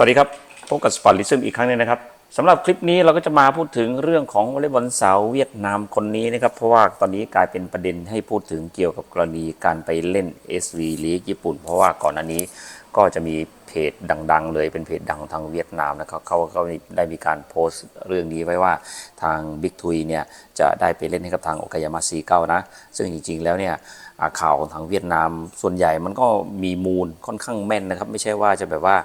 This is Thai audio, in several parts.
สวัสดีครับพบกับสปอร์ตลิซึมอีกครั้งหนึงนะครับสำหรับคลิปนี้เราก็จะมาพูดถึงเรื่องของวอลเลย์บอลสาวเวียดนามคนนี้นะครับ เพราะว่าตอนนี้กลายเป็นประเด็นให้พูดถึงเกี่ยวกับกรณีการไปเล่น SV League ญี่ปุ่น เพราะว่าก่อนหน้านี้ก็จะมี เพจดัง ๆ เลยเป็นเพจดังทางเวียดนามนะครับเขาก็ได้มีการโพสต์เรื่องนี้ไว้ว่าทางบิ๊กทุยเนี่ยจะได้ไปเล่นให้กับทางโอกายามาซีเก้านะ ซึ่งจริง ๆ แล้วเนี่ยข่าวของทางเวียดนามส่วนใหญ่มันก็มีมูลค่อนข้างแม่นนะครับ ไม่ใช่ว่าจะแบบว่า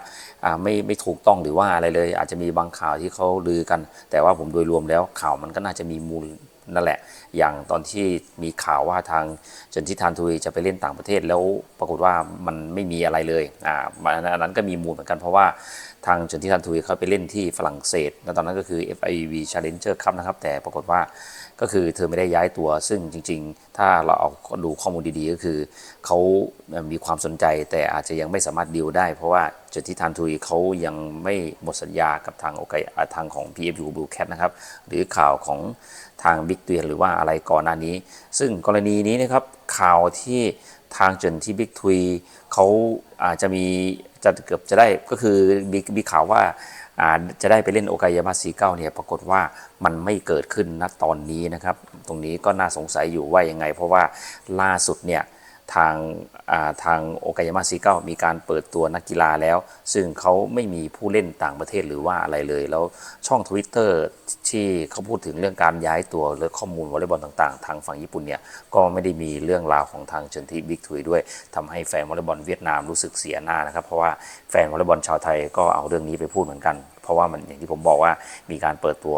ไม่ไม่ถูกต้องหรือว่าอะไรเลย อาจจะมีบางข่าวที่เขาลือกัน แต่ว่าผมโดยรวมแล้วข่าวมันก็น่าจะมีมูล นั่นแหละ อย่างตอนที่มีข่าวว่าทางเจนทิทานทุยจะไปเล่นต่างประเทศแล้วปรากฏว่ามันไม่มีอะไรเลยอ่าอันนั้นก็มีมูลเหมือนกันเพราะว่าทางเจนทิทานทุยเขาไปเล่นที่ฝรั่งเศสและตอนนั้นก็คือ FIV Challenger Cup นะครับ แต่ปรากฏว่าก็คือเธอไม่ได้ย้ายตัวซึ่งจริง ๆ ถ้าเราเอาดูข้อมูลดีๆ ก็คือเขามีความสนใจแต่อาจจะยังไม่สามารถดีลได้ เพราะว่า จุดที่ทานทุยเขายังไม่หมดสัญญากับทางโอเคทางของ PFU Blue Cat นะครับ หรือข่าวของทางบิ๊กเตียนหรือว่าอะไรก่อนหน้านี้ ซึ่งกรณีนี้นะครับข่าวที่ทางจนที่บิ๊กทุยเขาอาจจะมีจะเกือบจะได้ก็คือมีมีข่าวว่าอ่าจะได้ไปเล่นโอกายามาซีเก้าเนี่ยปรากฏว่ามันไม่เกิดขึ้นณตอนนี้นะครับ ตรงนี้ก็น่าสงสัยอยู่ว่ายังไง เพราะว่าล่าสุดเนี่ย ทางทางโอกายามาซีเก้ามีการเปิดตัวนักกีฬาแล้ว ซึ่งเขาไม่มีผู้เล่นต่างประเทศหรือว่าอะไรเลย แล้วช่อง Twitter ที่เขาพูดถึงเรื่องการย้ายตัวหรือข้อมูลวอลเลย์บอลต่างๆ ทางฝั่งญี่ปุ่นเนี่ยก็ไม่ได้มีเรื่องราวของทางเฉินทีบิ๊กทุยด้วยทำให้แฟนวอลเลย์บอลเวียดนามรู้สึกเสียหน้านะครับเพราะว่าแฟนวอลเลย์บอลชาวไทยก็เอาเรื่องนี้ไปพูดเหมือนกัน เพราะว่ามันอย่างที่ผมบอกว่ามีการเปิดตัว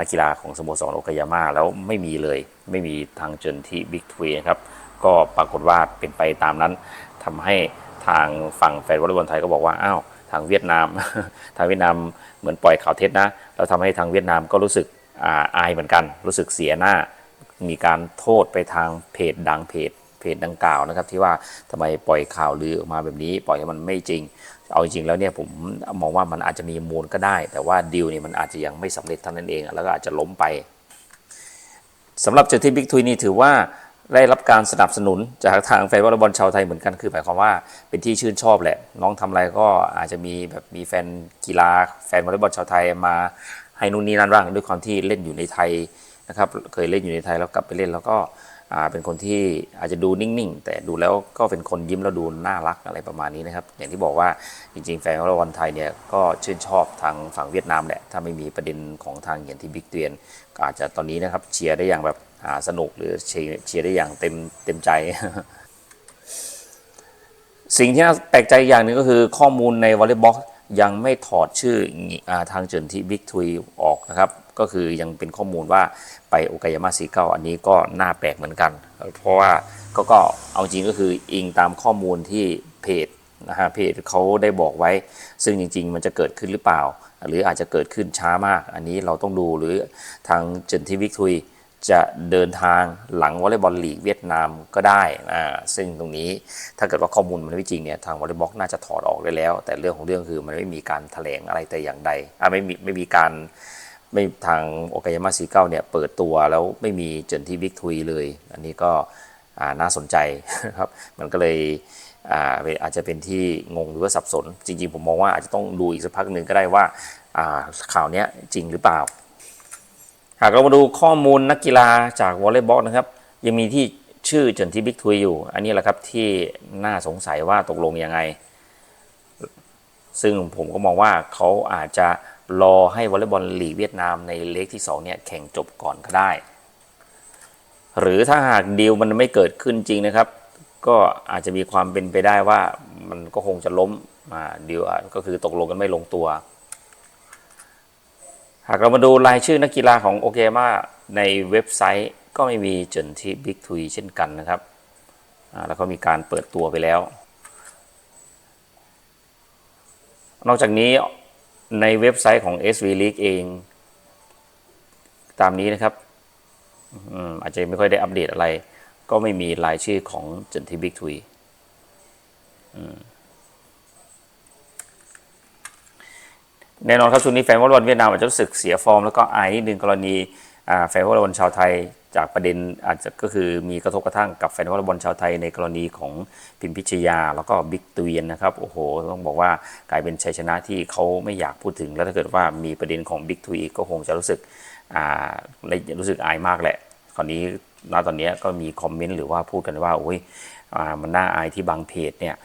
นักกีฬาของสโมสรโอกายาม่าแล้วไม่มีเลย ไม่มีทางเจินที่บิ๊กทวีนะครับ ก็ปรากฏว่าเป็นไปตามนั้นทำให้ทางฝั่งแฟนวอลเลย์บอลไทยก็บอกว่าอ้าวทางเวียดนาม ทางเวียดนามเหมือนปล่อยข่าวเท็จนะแล้วทำให้ทางเวียดนามก็รู้สึกอาอายเหมือนกัน รู้สึกเสียหน้า มีการโทษไปทางเพจดังเพจเพจดังกล่าวนะครับ ที่ว่าทำไมปล่อยข่าวลือออกมาแบบนี้ ปล่อยให้มันไม่จริง เอาจริงแล้วเนี่ยผมมองว่ามันอาจจะมีมูลก็ได้ แต่ว่าดีลเนี่ยมันอาจจะยังไม่สำเร็จเท่านั้นเอง แล้วก็อาจจะล้มไปสำหรับเจอที่บิ๊กทุยนี่ถือว่า ได้รับการสนับสนุนจากทางแฟนวอลเลย์บอลชาวไทยเหมือนกันคือหมายความว่าเป็นที่ชื่นชอบแหละ น้องทำอะไรก็อาจจะมีแบบมีแฟนกีฬา แฟนวอลเลย์บอลชาวไทยมาให้นู่นนี่นั่นบ้างด้วยความที่เล่นอยู่ในไทยนะครับเคยเล่นอยู่ในไทยแล้วกลับไปเล่นแล้วก็เป็นคนที่อาจจะดูนิ่งๆ แต่ดูแล้วก็เป็นคนยิ้มแล้วดูน่ารักอะไรประมาณนี้นะครับ อย่างที่บอกว่าจริงๆ แฟนวอลเลย์บอลไทยเนี่ยก็ชื่นชอบทางฝั่งเวียดนามแหละถ้าไม่มีประเด็นของทางอย่างที่บิ๊กเตียนก็อาจจะตอนนี้นะครับเชียร์ได้อย่างแบบ สนุกหรือเชียร์ได้อย่างเต็มเต็มใจ สิ่งที่น่าแปลกใจอย่างหนึ่งก็คือข้อมูลในวอลเลย์บ็อกยังไม่ถอดชื่ออาทางเจินที่บิ๊กทุยออกนะครับ ก็คือยังเป็นข้อมูลว่าไปโอกายามาซีเก้าอันนี้ก็น่าแปลกเหมือนกัน เพราะว่าก็ก็เอาจริงก็คืออิงตามข้อมูลที่เพจนะฮะเพจเขาได้บอกไว้ ซึ่งจริง ๆ มันจะเกิดขึ้นหรือเปล่า หรืออาจจะเกิดขึ้นช้ามาก อันนี้เราต้องดูหรือทางเจินที่บิ๊กทุย จะเดินทางหลังวอลเลย์บอลลีกเวียดนามก็ได้อ่าซึ่งตรงนี้ถ้าเกิดว่าข้อมูลมันไม่จริงเนี่ยทางวอลเลย์บอลน่าจะถอดออกได้แล้ว แต่เรื่องของเรื่องคือมันไม่มีการแถลงอะไรแต่อย่างใดอ่าไม่มีไม่มีการไม่ทางโอกายามาซีเก้าเนี่ยเปิดตัวแล้วไม่มีเจนที่บิ๊กทุยเลย อันนี้ก็อ่าน่าสนใจครับมันก็เลยอ่าอาจจะเป็นที่งงหรือว่าสับสน จริง ๆ ผมมองว่าอาจจะต้องดูอีกสักพักหนึ่งก็ได้ว่าอ่าข่าวนี้จริงหรือเปล่า หากเรามาดูข้อมูลนักกีฬาจากวอลเลย์บอลนะครับ ยังมีที่ชื่อเจินที่บิ๊กทุยอยู่ อันนี้แหละครับที่น่าสงสัยว่าตกลงยังไง ซึ่งผมก็มองว่าเขาอาจจะรอให้วอลเลย์บอลลีเวียดนามในเลกที่2เนี่ยแข่งจบก่อนก็ได้ หรือถ้าหากดีลมันไม่เกิดขึ้นจริงนะครับ ก็อาจจะมีความเป็นไปได้ว่ามันก็คงจะล้มมาดีลก็คือตกลงกันไม่ลงตัว หากเรามาดูรายชื่อนักกีฬาของโอเคมาในเว็บไซต์ก็ไม่มีเจนที่บิ๊กทุยเช่นกันนะครับ แล้วก็มีการเปิดตัวไปแล้ว นอกจากนี้ในเว็บไซต์ของ SV League เอง ตามนี้นะครับอาจจะไม่ค่อยได้อัปเดตอะไร ก็ไม่มีรายชื่อของเจนที่บิ๊กทุย แน่นอนครับช่วงนี้แฟนวอลเลย์บอลเวียดนามอาจจะรู้สึกเสียฟอร์มแล้วก็อายนิดนึงกรณีแฟนวอลเลย์บอลชาวไทยจากประเด็นอาจจะก็คือมีกระทบกระทั่งกับแฟนวอลเลย์บอลชาวไทยในกรณีของพิมพิชยา แล้วก็บิ๊กตุยนนะครับโอ้โหต้องบอกว่ากลายเป็นชัยชนะที่เขาไม่อยากพูดถึง แล้วถ้าเกิดว่ามีประเด็นของบิ๊กตุยก็คงจะรู้สึกอ่ารู้สึกอายมากแหละคราวนี้ณตอนนี้ก็มีคอมเมนต์หรือว่าพูดกันว่าโอ้ยอ่ามันน่าอายที่บางเพจเนี่ย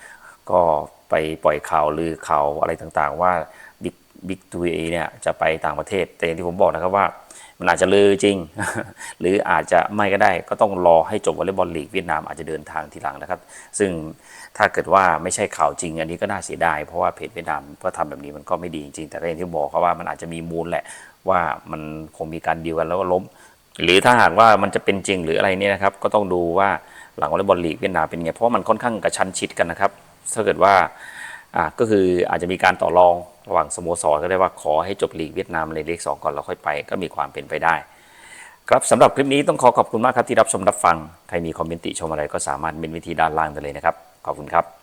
ก็ไปปล่อยข่าวลือข่าวอะไรต่างๆ ว่า บิ๊กทูเอเนี่ยจะไปต่างประเทศ แต่อย่างที่ผมบอกนะครับว่า มันอาจจะลือจริง หรืออาจจะไม่ก็ได้ ก็ต้องรอให้จบวอลเลย์บอลลีกเวียดนามอาจจะเดินทางทีหลังนะครับ ซึ่งถ้าเกิดว่าไม่ใช่ข่าวจริง อันนี้ก็น่าเสียดายเพราะว่าเพจเวียดนามก็ทำแบบนี้มันก็ไม่ดีจริงๆแต่ก็อย่างที่บอกครับว่ามันอาจจะมีมูลแหละว่ามันคงมีการดีลกันแล้วก็ล้ม หรือถ้าหากว่ามันจะเป็นจริงหรืออะไรเนี่ยนะครับก็ต้องดูว่าหลังวอลเลย์บอลลีกเวียดนามเป็นไงเพราะมันค่อนข้างกระชั้นชิดกันนะครับถ้าเกิดว่าอ่าก็คืออาจจะมีการต่อรอง ระหว่างสโมสรก็ได้ว่าขอให้จบลีกเวียดนามในเลขสองก่อนแล้วค่อยไป ก็มีความเป็นไปได้ ครับสำหรับคลิปนี้ต้องขอขอบคุณมากครับที่รับชมรับฟัง ใครมีคอมเมนต์ติชมอะไรก็สามารถเมนวิธีด้านล่างได้เลยนะครับ ขอบคุณครับ